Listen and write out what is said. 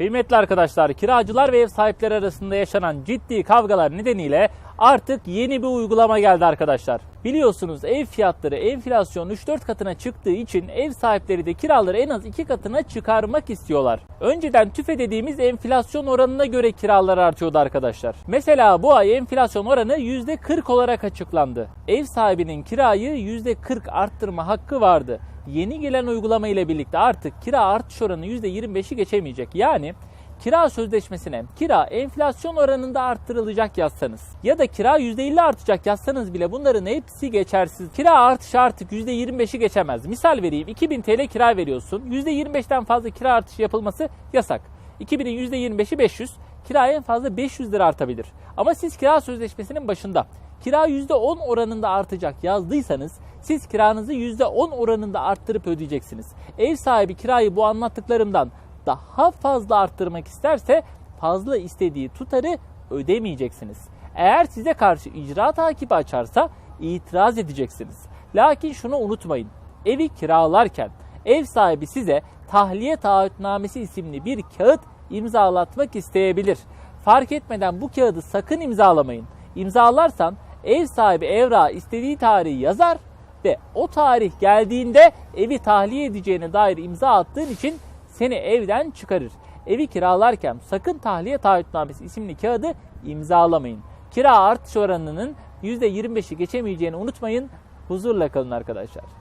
Kıymetli arkadaşlar, kiracılar ve ev sahipleri arasında yaşanan ciddi kavgalar nedeniyle artık yeni bir uygulama geldi arkadaşlar. Biliyorsunuz ev fiyatları enflasyon 3-4 katına çıktığı için ev sahipleri de kiraları en az 2 katına çıkarmak istiyorlar. Önceden tüfe dediğimiz enflasyon oranına göre kiralar artıyordu arkadaşlar. Mesela bu ay enflasyon oranı %40 olarak açıklandı. Ev sahibinin kirayı %40 arttırma hakkı vardı yeni gelen uygulama ile birlikte artık kira artış oranı %25'i geçemeyecek. Yani kira sözleşmesine kira enflasyon oranında arttırılacak yazsanız ya da kira %50 artacak yazsanız bile bunların hepsi geçersiz. Kira artışı artık %25'i geçemez. Misal vereyim 2000 TL kira veriyorsun. %25'ten fazla kira artışı yapılması yasak. 2000'in %25'i 500, kira en fazla 500 lira artabilir. Ama siz kira sözleşmesinin başında kira %10 oranında artacak yazdıysanız siz kiranızı %10 oranında arttırıp ödeyeceksiniz. Ev sahibi kirayı bu anlattıklarımdan daha fazla arttırmak isterse fazla istediği tutarı ödemeyeceksiniz. Eğer size karşı icra takibi açarsa itiraz edeceksiniz. Lakin şunu unutmayın. Evi kiralarken ev sahibi size tahliye taahhütnamesi isimli bir kağıt imzalatmak isteyebilir. Fark etmeden bu kağıdı sakın imzalamayın. İmzalarsan ev sahibi evrağa istediği tarihi yazar ve o tarih geldiğinde evi tahliye edeceğine dair imza attığın için seni evden çıkarır. Evi kiralarken sakın tahliye taahhütnamesi isimli kağıdı imzalamayın. Kira artış oranının %25'i geçemeyeceğini unutmayın. Huzurla kalın arkadaşlar.